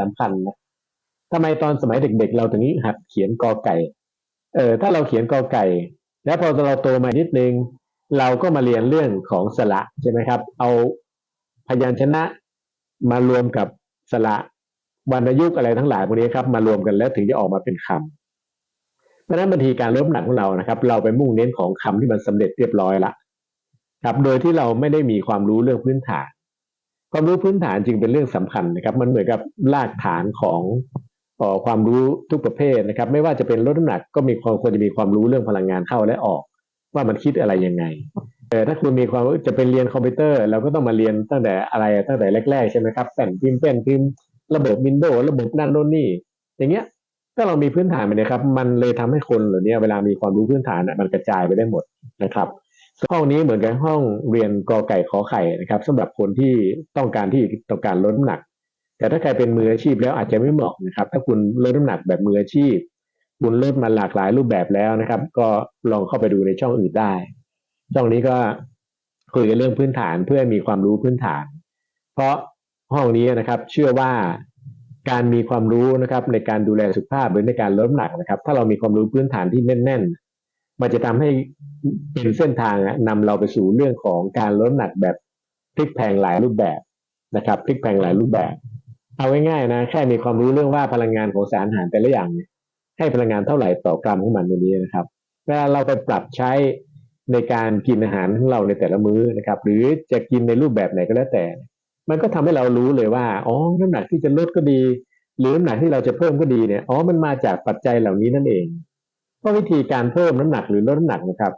สำคัญนะทำไมตอนสมัยเด็ก ๆ เราถึงหัดเขียนกอไก่ เออถ้าเราเขียนกอไก่ แล้วพอเราโตมานิดนึง เราก็มาเรียนเรื่องของสระใช่ไหมครับ เอาพยัญชนะมารวมกับสระวรรณยุกต์อะไรทั้งหลายพวกนี้ครับ มารวมกันแล้วถึงจะออกมาเป็นคำเพราะฉะนั้นบางทีการลดน้ำหนักของเรานะครับ เราไปมุ่งเน้นของคำที่มันสำเร็จเรียบร้อยละครับ โดยที่เราไม่ได้มีความรู้เรื่องพื้นฐาน ความรู้พื้นฐานจึงเป็นเรื่องสำคัญนะครับ มันเหมือนกับรากฐานของออความรู้ทุกประเภทนะครับ ไม่ว่าจะเป็นลดน้ำหนักก็มีความควรจะมีความรู้เรื่องพลังงานเข้าและออก ว่ามันคิดอะไรยังไงแต่ถ้าคุณมีความจะเป็นเรียนคอมพิวเตอร์เราก็ต้องมาเรียนตั้งแต่อะไรตั้งแต่แรกๆใช่ไหมครับแผ่นพิมพ์แผ่นพิมพ์ระบบวินโดว์ระบบนั่นโน่นนี่ อย่างเงี้ยถ้าเรามีพื้นฐานไปนะครับ มันเลยทำให้คนเหล่านี้เวลามีความรู้พื้นฐานน่ะมันกระจายไปได้หมดนะครับ ห้องนี้เหมือนกับห้องเรียนกอไก่ขอไข่นะครับสำหรับคนที่ต้องการที่ต้องการลดน้ำหนัก แต่ถ้าใครเป็นมืออาชีพแล้วอาจจะไม่เหมาะนะครับ ถ้าคุณลดน้ำหนักแบบมืออาชีพ คุณลดมาหลากหลายรูปแบบแล้วนะครับ ก็ลองเข้าไปดูในช่องอื่นได้ ช่องนี้ก็คุยกันเรื่องพื้นฐานเพื่อมีความรู้พื้นฐาน เพราะห้องนี้นะครับ เชื่อว่าการมีความรู้นะครับในการดูแลสุขภาพหรือในการลดน้ำหนักนะครับ ถ้าเรามีความรู้พื้นฐานที่แน่น ๆ มันจะทำให้เป็นเส้นทางอะนำเราไปสู่เรื่องของการลดหนักแบบพลิกแพงหลายรูปแบบนะครับพลิกแพงหลายรูปแบบ เอาง่ายๆนะแค่มีความรู้เรื่องว่าพลังงานของสารอาหารแต่ละอย่างเนี่ยให้พลังงานเท่าไหร่ต่อกรัมของมันตัวนี้นะครับเวลาเราไปปรับใช้ในการกินอาหารของเราในแต่ละมื้อนะครับ หรือจะกินในรูปแบบไหนก็แล้วแต่ มันก็ทำให้เรารู้เลยว่าอ๋อน้ำหนักที่จะลดก็ดี หรือน้ำหนักที่เราจะเพิ่มก็ดีเนี่ยอ๋อมันมาจากปัจจัยเหล่านี้นั่นเอง เพราวิธีการเพิ่มน้ำหนักหรือลดน้ำหนักนะครับ